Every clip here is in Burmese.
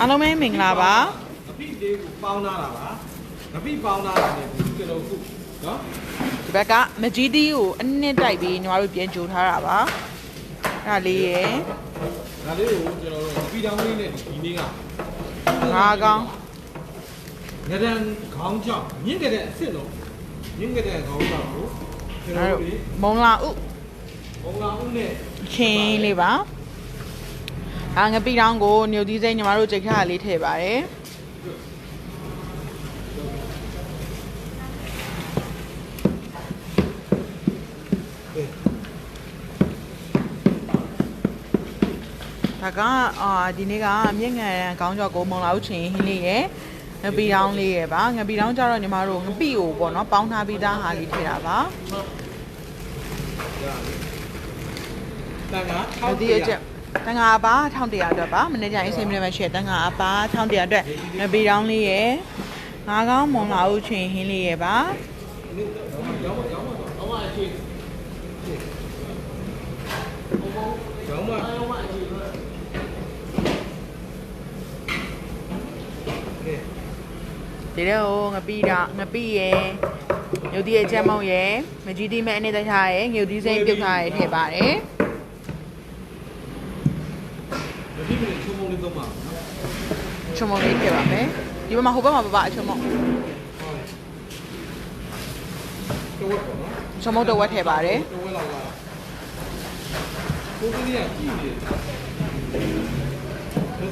အားလုံးပဲမင်္ဂလာပါငပိလေးကိုပေါင်းလာတာပါငပိပေါင်းလာတာနဲ့ဒီကလေးခုနော်ဒီဘက်ကမကြီးတီးကိုအနှစ်တိုက်ပြီးညီမတို့ပြန်ကြိုထားတာပါအဲ့ဒါလေးရယ်ဒါလေးကိုကျွန်တော်တို့ငပိတောင်းလေးနဲ့ဒီနေ့ကငါးကောင်းငဒန်ခေါင်းချောင်းမြင့်ကြတဲ့အစ်စ်တော့မြင့်ကြတဲ့ခေါင်းချောင်းကိုကျွန်အဲ့တော်တို့တို့ဒီမုံလာဥဘုံလာဦးနဲ့ချင်းလေးပါ အာငပိတောင်းကိုညိုသီးစိမ့်ညီမတို့ကြိတ်ခါလေးထည့်ပါတယ်ဒါကအာဒီနေ့ကမြင့်ငံခေါင်းကြောကိုမုံလာဥချင်းဟင်းလေးရယ်ငပီတောင်းလေးရယ်ပါငပီတောင်းကြတော့ညီမတို့ငပီကိုပေါ့နော်ပေါင်းထားပြီးသားဟာလေးထည့်တာပါတန်ခါဟိုဒီအချက် တန်ငါပါ1100အတွက်ပါမနေ့ကျရင်စိတ်မနေမှရှေ့တန်ငါပါ1100အတွက်ငပီတောင်းလေးရယ်ငါးကောင်းမုံလာဥချင်းဟင်းလေးရယ်ပါရောင်းမရောင်းမရောင်းမအချင်းရောင်းမရောင်းမအချင်းကဲဒီတော့ဟိုငပီတာငပီရယ်ညိုဒီရဲ့ချက်မုံရယ်မကြီးတီးမဲ့အနေတခြားရယ်ငြိုဒီစိမ့်ပြုတ်ထားရယ်ထည့်ပါတယ် ဒီမိနစ်ချုံမလေးတော့မှာချုံမုံလေးထည့်ပါမယ်ဒီဘက်မှာဟိုဘက်မှာပပအချုံမုံတော့ဝတ်ပေါ့နော်ချုံမုံတော့ဝက်ထည့်ပါတယ်တော့ဝဲလောက်လာကိုကလေးကကြည့်နေတယ်။ဒါ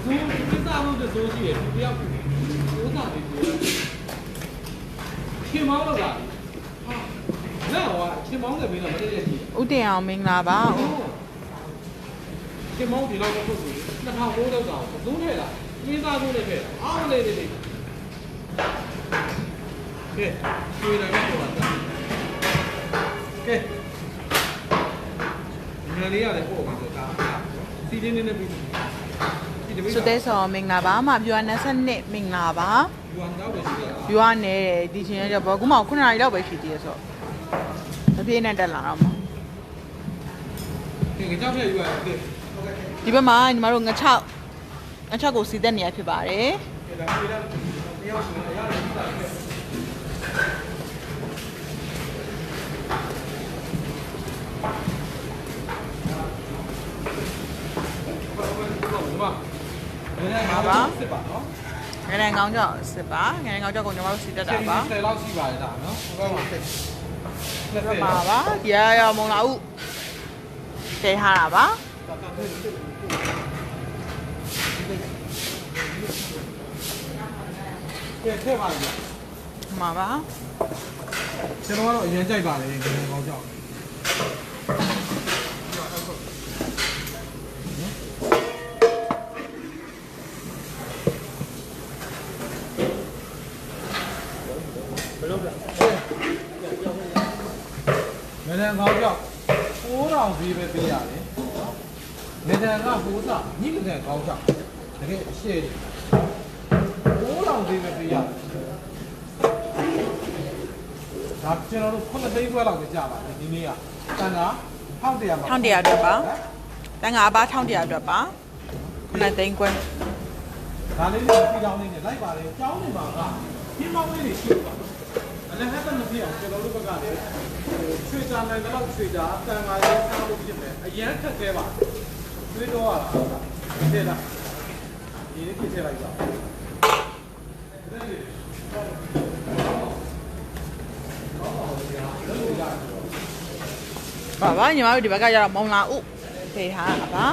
ဆိုကိစ္စလို့တဆိုးရှိတယ်ဒီတယောက်ကိုစားတယ်ကိုခင်မောင်းတော့လား။ဟာ။နားဟောခင်မောင်းတယ်မင်းတော့မတည့်တဲ့ကြီးဥတင်အောင်မင်္ဂလာပါ။ ခင်မောင်းဒီလောက်တော့ပုတ်ဘူး။2009လောက်တော့သုံးထဲလား။မင်းသားသုံးထဲပဲ။အားလေးလေးလေး။ကဲကျွေးတယ်တော့ပါ။ကဲငါလေးရတယ်ပို့ပါတော့ဒါစီတင်းနေနေပြီဒီတပိစွတဲ့ဆော်မင်္ဂလာပါမပြူရ22မင်္ဂလာပါယူအောင်တော့ပဲရှိရတာပြူရနေတယ်ဒီချင်းရကြဘောခုမှ9နာရီလောက်ပဲရှိသေးရဆိုအပြည့်နဲ့တက်လာတော့မှာကဲကြောက်ဖြတ်ယူရတယ်ကဲ ဒီဘက်မှာညီမတို့ငချောက်ငချောက်ကိုစီးတဲ့နေရာဖြစ်ပါတယ်ကဲဒါပြေးလာတယောက်ဆိုရရတယ်စတာကဲဘာဘာဘာဘာဘာစစ်ပါနော်ငရန်ကောင်းကြောက်စစ်ပါငရန်ကောင်းကြောက်ကိုညီမတို့စီးတက်တာပါ10လောက်ရှိပါတယ်ဒါနော်ဟိုဘက်မှာ10ဒီဘက်မှာပါဒီရရမုံလာဥတဲထားတာပါ ကဲထည့်ပါလားဒီမှာပါကျွန်တော်ကတော့အရင်ကြိုက်ပါလေငယ်ကောင်းကြောက်ဘယ်လိုလဲငယ်ကောင်းကြောက်9000ဈေးပဲပေးရတယ် ငယ်ကဟိုစားညိမတဲ့ကောင်းကြောက်တကယ်ရှေ့9000ဈေးပဲပေးရတယ်ဒါကျွန်တော်တို့9သိန်းခွဲလောက်ကြာပါတယ်ဒီနေ့ကတန်က1100ပါ1100အတွက်ပါတန်ငါပါ1100အတွက်ပါခုနသိန်းခွဲဒါလေးတွေပြီးတောင်းနေတယ်လိုက်ပါလေကြောင်းနေမှာကပြင်းမောင်းလေးတွေရှိပါအလည်းဟက်တမဖြစ်အောင်ကျွန်တော်တို့ဘက်ကလည်းဟိုရွှေချာနိုင်တော့ရွှေချာတန်ငါလေးစားလို့ဖြစ်မယ်အရင်ခက်ခဲပါ တွေးတော့ရတာတဲ့လားဒီလေးဖြစ်လိုက်ပါပါပါညီမတို့ဒီဘက်ကကျတော့မုံလာဥဖေးထားတာပါ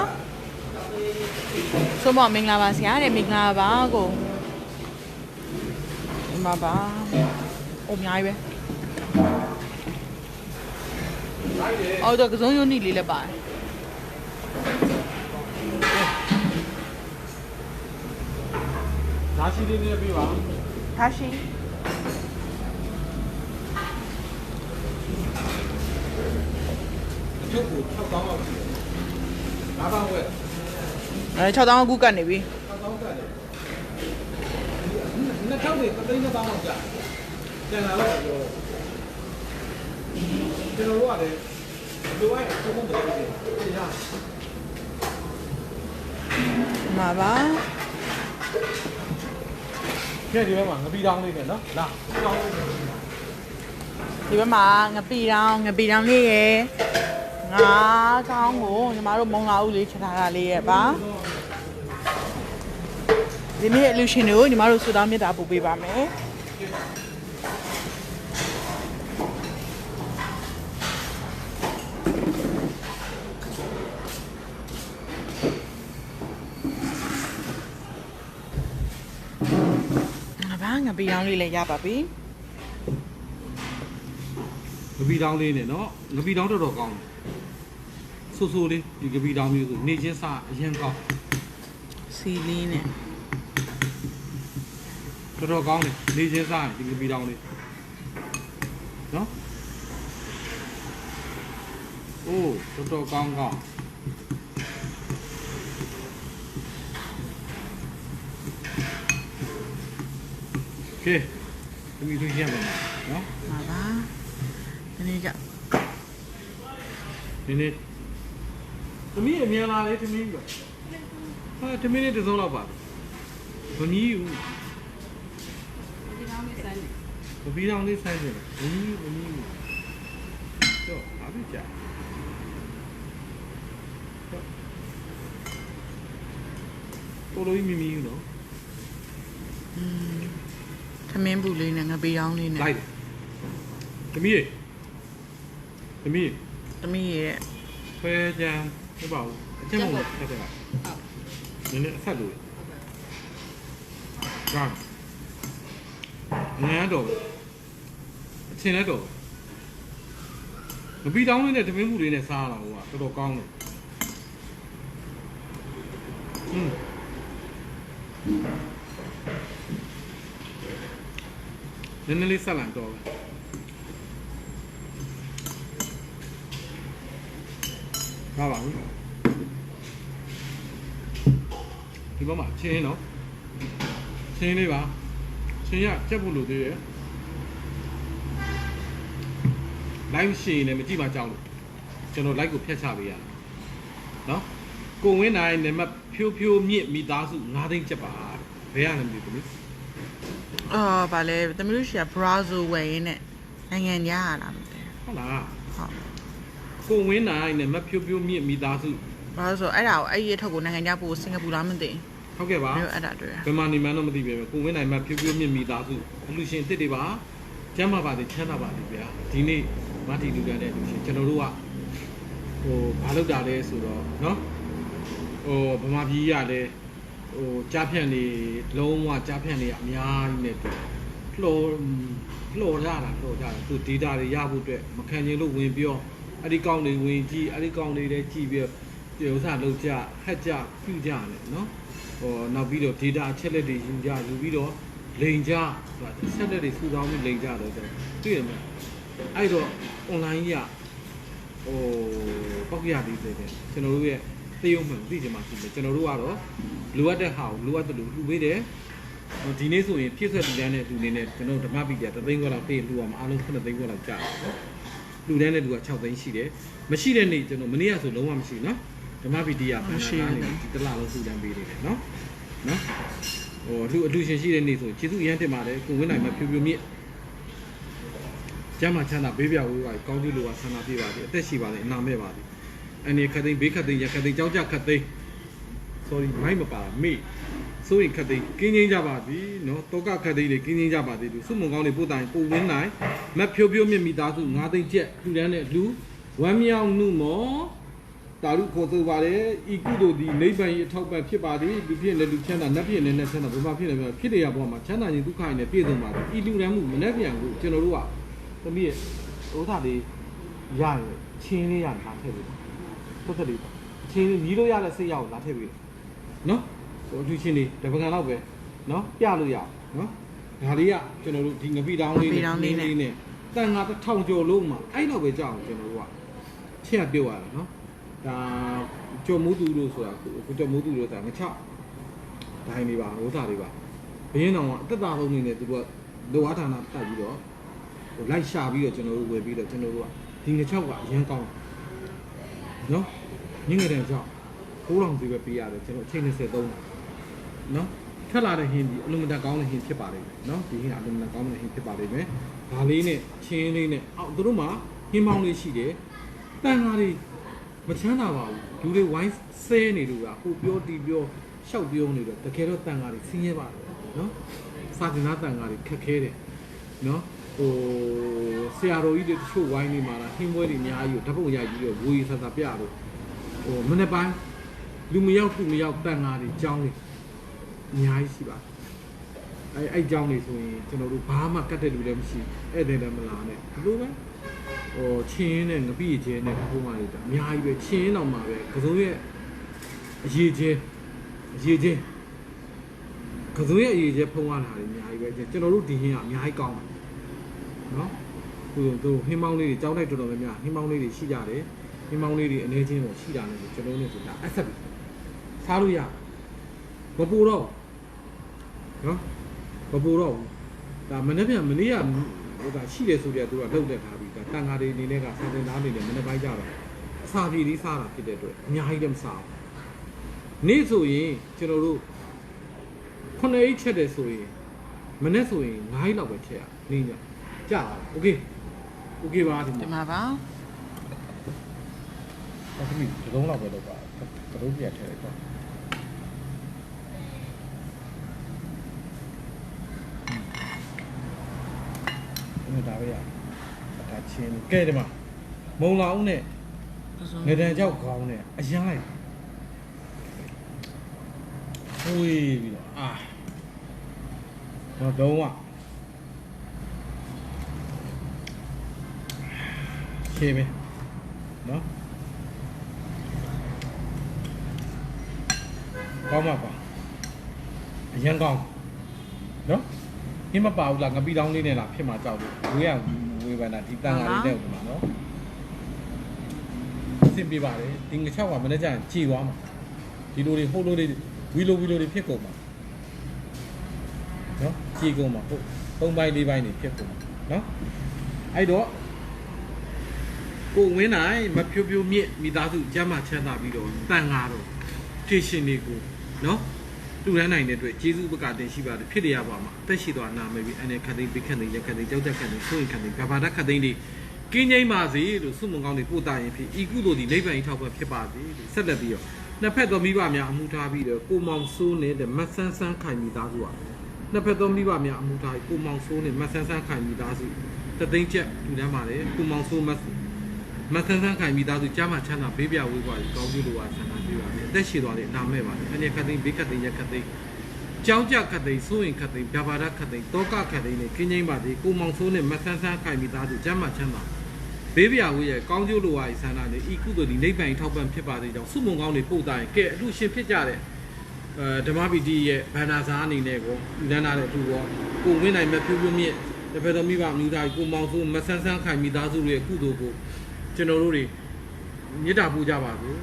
ဆိုမမင်္ဂလာပါဆရာတဲ့မင်္ဂလာပါကိုဒီမှာပါအများကြီးပဲအော်တော့ကစုံယုံနီလေးလည်းပါတယ် ဒါရှိလေးလေးပြပါထားရှိအကျုပ်ကို6000လောက်ရှိတယ်ဒါပါဝဲအဲ6000အခုကတ်နေပြီ6000ကတယ်နှစ်ထောက်တွေသိန်းနှစ်ပေါင်းလောက်ကြာကျန်လာတော့ပြောကျွန်တော်တို့ကလည်းဒီဝိုင်းအကုန်လုံးတယ်ရတယ်ဒီမှာပါ ကဲဒီဘက်မှာငပီတောင်းလေးနဲ့နော်လာတောင်းလေးနဲ့ဒီဘက်မှာငပီတောင်ငပီတောင်လေးရယ်ငါးကောင်းကိုညီမတို့မုံလာဦးလေးချက်ထားတာလေးရယ်ပါဒီနေ့အလူရှင်တွေကိုညီမတို့ဆူတောင်းမြတ်တာပို့ပေးပါမယ် ဘာငပီတောင်လေးလည်းရပါပြီငပီတောင်းလေးနဲ့နော်ငပီတောင်းတော်တော်ကောင်းတယ်ဆူဆူလေးဒီငပီတောင်းမျိုးဆိုနေချင်းစားအရင်ကောင်းစီလေးနဲ့တော်တော်ကောင်းတယ်နေချင်းစားရင်ဒီငပီတောင်းလေးနော်အိုးတော်တော်ကောင်းကောင်း ကဲဒီလိုရမယ်နော်ပါပါဒီနေ့ကဒီနေ့သမီးအမြန်လာလေသမီးကဟာသမီးနဲ့တစ်စုံလောက်ပါဘမီးဦးဘဘီတောင်လေးဆိုင်တယ်ဘမီးဘမီးဦးတော့အားပြကြတော်တော်ကြီးမီမီဦးနော် သမင်းဘူးလေးနဲ့ငပီတောင်လေးနဲ့လိုက်သမီးရေသမီးသမီးရဲ့ဆွဲကြမ်းဟုတ်ပါဘူးအချက်မဟုတ်ဆက်တယ်ကနည်းနည်းအဆက်လို့ကြောင်းငန်းတော့အချင်းလည်းတော့မပီတောင်းလေးနဲ့တမင်းမှုလေးနဲ့စားလာဟိုကတော်တော်ကောင်းတယ်อืม နည်းနည်းလေးဆက်လန်တော့ပဲပါပါဘူးဒီဘက်မှာချင်းနော်ချင်းလေးပါချင်းရချက်ဖို့လိုသေးတယ် live ရှင်လည်းမကြည့်မှကြောက်လို့ကျွန်တော် like ကိုဖျက်ချပေးရနော်ကိုဝင်းနိုင်နံပါတ်ဖြိုးဖြိုးမြင့်မိသားစု9သိန်းချက်ပါဘယ်ရလဲမသိဘူးလေ အော်ဗာလဲသမီးတို့ရှိကဘရာဇိုဝယ်ရင်းနဲ့နိုင်ငံညားရတာမသိ ဟုတ်လား ဘူးဟုတ် ကိုဝင်းနိုင်နံပါတ်ဖြိုးဖြိုးမြင့်မိသားစု ဘာလို့ဆိုအဲ့ဒါကိုအဲ့ဒီအထုပ်ကိုနိုင်ငံညားပို့စင်ကာပူလားမသိ ဟုတ်ကဲ့ပါ ဘူးအဲ့ဒါတွေ့ရ ဘယ်မှာနေမှန်းတော့မသိပဲကိုဝင်းနိုင်မှာဖြူဖြူမြင့်မိသားစုအလူရှင်အစ်စ်တွေပါကျမ်းမာပါစေချမ်းသာပါစေဗျာဒီနေ့မတီလူကန်တဲ့အလူရှင်ကျွန်တော်တို့ကဟိုဘာလုပ်တာလဲဆိုတော့เนาะဟိုဗမာပြည်ရလဲ ဟိုကြားဖြန့်နေလုံးဝကြားဖြန့်နေရအများကြီးနဲ့တွေ့လှော်လှော်ရတာလှော်ကြတာသူ data တွေရဖို့အတွက်မခံချင်လို့ဝင်ပြောအဲ့ဒီကောင်းတွေဝင်ကြည့်အဲ့ဒီကောင်းတွေလည်းကြည့်ပြီးဒီဥစ္စာလောက်ကြဟက်ကြပြူကြတယ်နော်ဟိုနောက်ပြီးတော့ data အချက်လက်တွေယူကြယူပြီးတော့လိန်ကြဆိုတာဆက်လက်တွေစုဆောင်းပြီးလိန်ကြတော့တွေ့ရမလားအဲ့တော့ online ကြီးကဟိုပောက်ရသေးတယ်ကျွန်တော်တို့ရဲ့ သေယုံမှန်သိချင်မှရှိတယ်ကျွန်တော်တို့ကတော့လိုအပ်တဲ့ဟာကိုလိုအပ်တယ်လို့လှူပေးတယ်ဟိုဒီနေ့ဆိုရင်ပြည့်စွက်လူတန်းတဲ့လူနေနဲ့ကျွန်တော်ဓမ္မပီတီတသိန်းခွဲလောက်ပေးလှူအောင်အားလုံး9သိန်းခွဲလောက်ကြာတယ်လူတန်းတဲ့လူက6သိန်းရှိတယ်မရှိတဲ့နေ့ကျွန်တော်မနေ့ကဆိုလုံးဝမရှိဘူးနော်ဓမ္မပီတီကဘန်နာကနေဒီတစ်လလုံးလှူဒန်းပေးနေတယ်နော်နော်ဟိုအလူအလူရှင်ရှိတဲ့နေ့ဆိုကျေးဇူးအရန်တင်ပါတယ်ကိုဝင်းနိုင်မှာဖြူဖြူမြင့်ကျမ်းမာချမ်းသာဘေးပြဝေးပါကောင်းကြီးလိုပါဆန္ဒပြပါသည်အသက်ရှိပါသည်အနာမဲ့ပါသည် အနေခတ်သိမ်းဘေးခတ်သိမ်းရခတ်သိမ်းကြောက်ကြခတ်သိမ်း sorry မိုက်မပါမေ့ဆိုရင်ခတ်သိမ်းကင်းချင်းကြပါသည်နော်တောကခတ်သိမ်းတွေကင်းချင်းကြပါသည်သူစုမုံကောင်းလေးပို့တိုင်ကိုဝင်းနိုင်မက်ဖြိုးဖြိုးမြင့်မိသားစု9သိန်းကျက်လူတန်းတဲ့လူဝမ်းမြောက်နှုမောတာရုခေါ်ဆိုပါတယ်ဤကုသိုလ်ဒီနိဗ္ဗာန်၏အထောက်ပံ့ဖြစ်ပါသည်လူဖြစ်လည်းလူချမ်းသာနတ်ဖြစ်လည်းနတ်ချမ်းသာဘုရားဖြစ်လည်းဘုရားဖြစ်တဲ့အပေါ်မှာချမ်းသာခြင်းဒုက္ခရင်လည်းပြည့်စုံပါသည်ဤလူရန်မှုမနှက်ပြန်ကိုကျွန်တော်တို့ကသမီးရဲ့ဥစ္စာလေးရရင်ချင်းလေးရလာထည့်ပြီ ဟုတ်တယ်လေချင်းလေးညီးလို့ရတဲ့စိတ်ရအောင်လာထည့်ပြီနော်ဟိုအထူးချင်းလေးတပကံတော့ပဲနော်ပြလို့ရအောင်နော်ဒါလေးကကျွန်တော်တို့ဒီငပိတောင်းလေးနဲ့နဲ့တန်ငါတစ်ထောင်ကျော်လုံးမှာအဲ့တော့ပဲကြောက်အောင်ကျွန်တော်တို့ကချက်ပြုတ်ရတာနော်ဒါကြော်မိုးသူလို့ဆိုတာကိုကြော်မိုးသူလို့ဆိုတာငချဒိုင်းလေးပါဝသလေးပါဘင်းတော်ကအသက်တာဆုံးနေနဲ့သူကလောအားဌာနတက်ပြီးတော့ဟိုလိုက်ရှာပြီးတော့ကျွန်တော်တို့ဝယ်ပြီးတော့ကျွန်တော်တို့ကဒီငချောက်ကအရင်ကောင်း နော်ညငယ်တဲ့ကြောက်9000စီပဲပေးရတယ်ကျွန်တော်အချိန်20သုံးနော်ထထွက်လာတဲ့ဟင်းဒီအလုံးမတန်ကောင်းတဲ့ဟင်းဖြစ်ပါလိမ့်မယ်နော်ဒီဟင်းကအလုံးမတန်ကောင်းတဲ့ဟင်းဖြစ်ပါလိမ့်မယ်ဒါလေးနဲ့ချင်းလေးနဲ့အောက်သူတို့မှာဟင်းပေါင်းလေးရှိတယ်တန်ဃာတွေမချမ်းသာပါဘူးလူတွေဝိုင်းဆဲနေလို့ကဟိုပြောတီပြောရှောက်ပြောနေတော့တကယ်တော့တန်ဃာတွေဆင်းရဲပါတယ်နော်စာသနာတန်ဃာတွေခက်ခဲတယ်နော် ဟိုဆရာတော်ကြီးတွေတချို့ဝိုင်းနေမှာလားဟင်းပွဲတွေအများကြီးကိုဓာတ်ပုံရိုက်ပြီးတော့ဝေးဆဆပြလို့ဟိုမနေ့ပိုင်းလူမရောက်သူမရောက်တန်ဃာတွေကြောင်းနေအများကြီးရှိပါတယ်အဲအဲ့ကြောင်းနေဆိုရင်ကျွန်တော်တို့ဘာမှကတ်တဲ့လူလည်းမရှိဧည့်သည်လည်းမလာနဲ့ဒီလိုပဲဟိုချင်းနဲ့ငပိချင်းနဲ့ဖုံးပါလေတာအများကြီးပဲချင်းတော့မှာပဲကစုံရဲ့အရေးချင်းအရေးချင်းကစုံရဲ့အရေးချင်းဖုံးရတာတွေအများကြီးပဲကျွန်တော်တို့ဒီဟင်းကအများကြီးကောင်းတယ် နော်ဟိုတို့ဟင်းမောင်းလေးတွေကြောင်းလိုက်တော်တော်များများဟင်းမောင်းလေးတွေရှိကြတယ်ဟင်းမောင်းလေးတွေအနေချင်းတော့ရှိတာလည်းကျွန်တော်တို့ဆိုတာအဆက်ပြီစားလို့ရမပူတော့ဘူးနော်မပူတော့ဘူးဒါမနေ့ပြန်မနေ့ကဟိုဒါရှိတယ်ဆိုပြသူကလှုပ်တက်ထားပြီဒါတန်ဃာတွေအနေနဲ့ကစာသင်သားအနေနဲ့မနေ့ပိုင်းကြတော့အစာပြေလေးစားတာဖြစ်တဲ့အတွက်အများကြီးလည်းမစားဘူးနေ့ဆိုရင်ကျွန်တော်တို့ခုနှစ်အိတ်ချက်တယ်ဆိုရင်မနေ့ဆိုရင်9အိတ်လောက်ပဲချက်ရနေည ကြာโอเคโอเคပါဒီ ဒီ မှာ မှာပါ အဲ့ဒီဒီလုံးလောက်ပဲလောက်ပါတလုံးပြတ်ထဲတော့အဲ့ဒါပဲရဒါချင်းကဲဒီမှာမုံလာအောင်နဲ့ငဒန်ကြောက်ခေါင်းနဲ့အရမ်းလိုက်ဝေးပြီးတော့အာတော့တော့ ဝရှင်းပြီနော်ကောင်းမှာပါအရင်ကောင်းနော်ဟင်းမပါဘူးလားငပိတောင်းလေးနဲ့လားဖြစ်မှာကြောက်လို့ဝေးရဝေးပန်တာဒီတန်ဃာလေးတဲ့ဥမှာနော်အဆင်ပြေပါတယ်ဒီငချောက်ကမနေ့ကျရင်ကြည်သွားမှာဒီလိုတွေဟုတ်လို့တွေဝီလိုဝီလိုတွေဖြစ်ကုန်မှာနော်ကြည်ကုန်မှာဟုတ်သုံးပိုင်းလေးပိုင်းတွေဖြစ်ကုန်မှာနော်အဲ့တော့ ကိုဝင်းနိုင်မဖြိုးဖြိုးမြင့်မိသားစုကျမ်းမာချမ်းသာပြီးတော့တန်ဃာတော့ထေရှင်တွေကိုနော်တူရန်နိုင်တဲ့အတွက်ကျေးဇူးပကတင်ရှိပါတယ်ဖြစ်ရပါမှာအသက်ရှိသွားနာမယ်ပြီးအနေခတ်သိမ်းပိခတ်သိမ်းလက်ခတ်သိမ်းကြောက်ကြက်ခတ်သိမ်းဆိုရင်ခတ်သိမ်းဘာဘာဒခတ်သိမ်းတွေကင်းငိမ့်ပါစေလို့ဆုမွန်ကောင်းတွေပို့တာရင်ဖြစ်ဤကုသိုလ်ဒီနိဗ္ဗာန်ကြီးထောက်ပံ့ဖြစ်ပါစေလို့ဆက်လက်ပြီးတော့နှစ်ဖက်သောမိဘများအမှုထားပြီးတော့ကိုမောင်စိုးနေတဲ့မဆန်းဆန်းခိုင်မိသားစုပါနှစ်ဖက်သောမိဘများအမှုထားပြီးကိုမောင်စိုးနဲ့မဆန်းဆန်းခိုင်မိသားစုတသိန်းချက်တူတန်းပါတယ်ကိုမောင်စိုးမဆ မဆန်းဆန်းခိုင်မိသားစုကြားမှာချမ်းသာဘေးပြဝေးပါပြီးကောင်းကျိုးလိုပါဆန္ဒပြပါမယ်အသက်ရှည်သွားတဲ့နာမဲ့ပါလေအနေခတ်သိမ်းဘေးခတ်သိမ်းရက်ခတ်သိမ်းကြောင်းကြခတ်သိမ်းစိုးရင်ခတ်သိမ်းဗျာပါဒခတ်သိမ်းတောကခတ်သိမ်းနဲ့ကင်းငိမ့်ပါသေးကိုမောင်စိုးနဲ့မဆန်းဆန်းခိုင်မိသားစုကျမ်းမာချမ်းသာဘေးပြဝေးရဲ့ကောင်းကျိုးလိုဝါဤဆန္ဒနဲ့ဤကုသိုလ်ဒီနိဗ္ဗာန်ကြီးထောက်ပံ့ဖြစ်ပါသေးကြောင်းစုမုံကောင်းတွေပို့တာရင်ကဲအလူရှင်ဖြစ်ကြတဲ့အဲဓမ္မပီတိရဲ့ဗန္နာဇာအနေနဲ့ကိုလူဒန်းလာတဲ့အတူရောကိုဝင်းနိုင်မဲ့ဖြူဖြူမြင့်တစ်ဖက်တော်မိဘမြူသားကိုမောင်စိုးမဆန်းဆန်းခိုင်မိသားစုတွေရဲ့ကုသိုလ်ကို ကျွန်တော်တို့တွေမေတ္တာပို့ကြပါစို့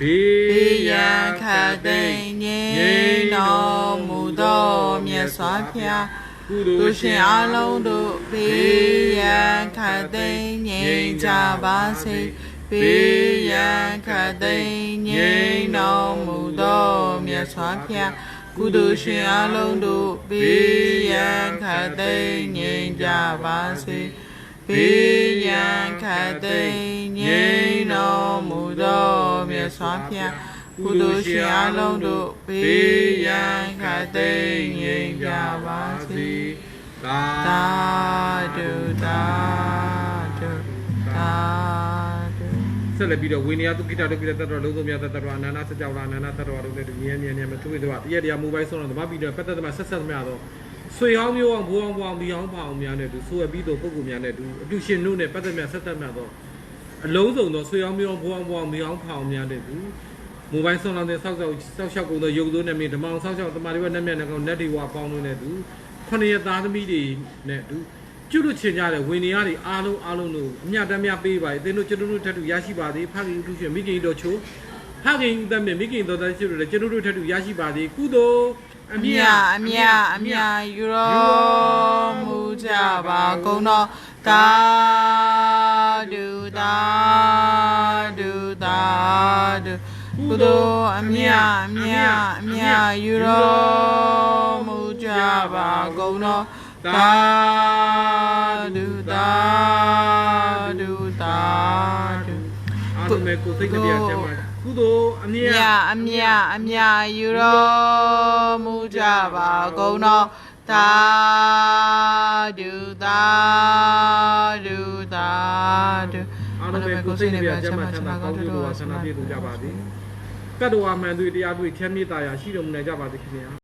ဘေဘေးးရရန်န်ခခတ်တ်သိသိမ်းမ်းငြိငြိမ်းမ်းတော်တော်မူမူသောသောမြမြတ်တ်စွာစွာဘုဘုရားရားကုကုသိုသိုလ်လ်ရှရှင်င်အအလုံးလုံးတို့တို့ဘေဘေးးရရန်န်ခခတ်တ်သိသိမ်းမ်းငြိငြိမ်းမ်းကြကြပါပါစေစေဘေးဘေးရရန်န်ခခတ်တ်သိသိမ်းမ်းငြိငြိမ်းမ်းတော်တော်မူမူသောသောမြမြတ်တ်စွာစွာဘုဘုရားရားကုကုသိုသိုလ်လ်ရှရှင်င်အအလုံးလုံးတို့တို့ဘေးဘေးရရန်န်ခခတ်တ်သိသိမ်းမ်းငြိငြိမ်းမ်းကြကြပါပါစေစေ ဘေဘေးးရရန်န်ခခတ်တ်သိသိမ်းမ်းငြိငြိမ်းမ်းတော်တော်မူမူသောသောမြမြတ်တ်စွာစွာဘုဘုရားရားကုကုသိုသိုလ်လ်ရှရှင်င်အအလုံးလုံးတို့တို့ဘေးဘေးရရန်န်ခခတ်တ်သိသိမ်းမ်းငြိငြိမ်းမ်းကြကြပါပါစေစေသာသာဓုသာဓုသာဓုဆက်လက်ပြီးတော့ဝိနည်းသုခိတဒုက္ခိတတတ္တဝလုံးစုံများတတ္တဝအနန္တစကြောလာအနန္တတတ္တဝတို့နဲ့မြဲမြဲမြဲမထွေးတော့တရားတရားမူပိုင်ဆုံးတော့ဓမ္မပြီးတော့ပတ်သက်သမားဆက်ဆက်သမားတော့ ဆွေဟောင်းမျိုးအောင်ဘူအောင်ဘူအောင်ဒီအောင်ပါအောင်များနဲ့တူဆိုရပြီးတော့ပုဂ္ဂိုလ်များနဲ့တူအတူရှင်တို့နဲ့ပတ်သက်များဆက်သက်များတော့အလုံးစုံသောဆွေဟောင်းမျိုးအောင်ဘူအောင်ဘူအောင်ဒီအောင်ပါအောင်များနဲ့တူမူပိုင်ဆုံးတဲ့ဆောက်ဆောက်ဆောက်ရှောက်ကုန်သောရုပ်သွင်းနဲ့မြေဓမ္မအောင်ဆောက်ရှောက်တမာတွေဘက်နဲ့မြတ်နဲ့ကောင်နတ်တွေဝါပေါင်းလို့နဲ့တူခொနည်းသားသမီးတွေနဲ့တူကျွတ်လို့ချင်ကြတဲ့ဝိနည်းတွေအားလုံးအားလုံးတို့အမြတ်တမ်းများပေးပါသင်တို့ကျွန်တော်တို့ထပ်တူရရှိပါသေးဖခင်သူရှင်မိခင်တော်ချိုးဖခင်တမ်းမြမိခင်တော်သားချိုးတို့လည်းကျွန်တော်တို့ထပ်တူရရှိပါသေးကုသိုလ် အအမြမြတ်အမြအမြယူတော်မူကြပါကုန်တော်သာဓုသာဓုသာဓုကုသိုလ်အမြအမြအမြယူတော်ပါကုန်တော်သာဓုသာဓုသာဓုအားလုံးပဲကိုစိတ်ကြပြချမ်းပါ ကုသိုလ်အမြမြတ်အမြအမြယူတော်မူကြပါကုန်တော်သာဓုသာဓုသာဓုအားလုံးပဲကိုစိတ်ကြပြချမ်းပါချမ်းသာကောင်းကျိုးတော်ဆန္ဒပြည့်စုံကြပါသည်ကတ္တဝါမှန်သူတရားတွေ့ချမ်းမြေ့တာရာရှိတော်မူနိုင်ကြပါသည်ခင်ဗျာ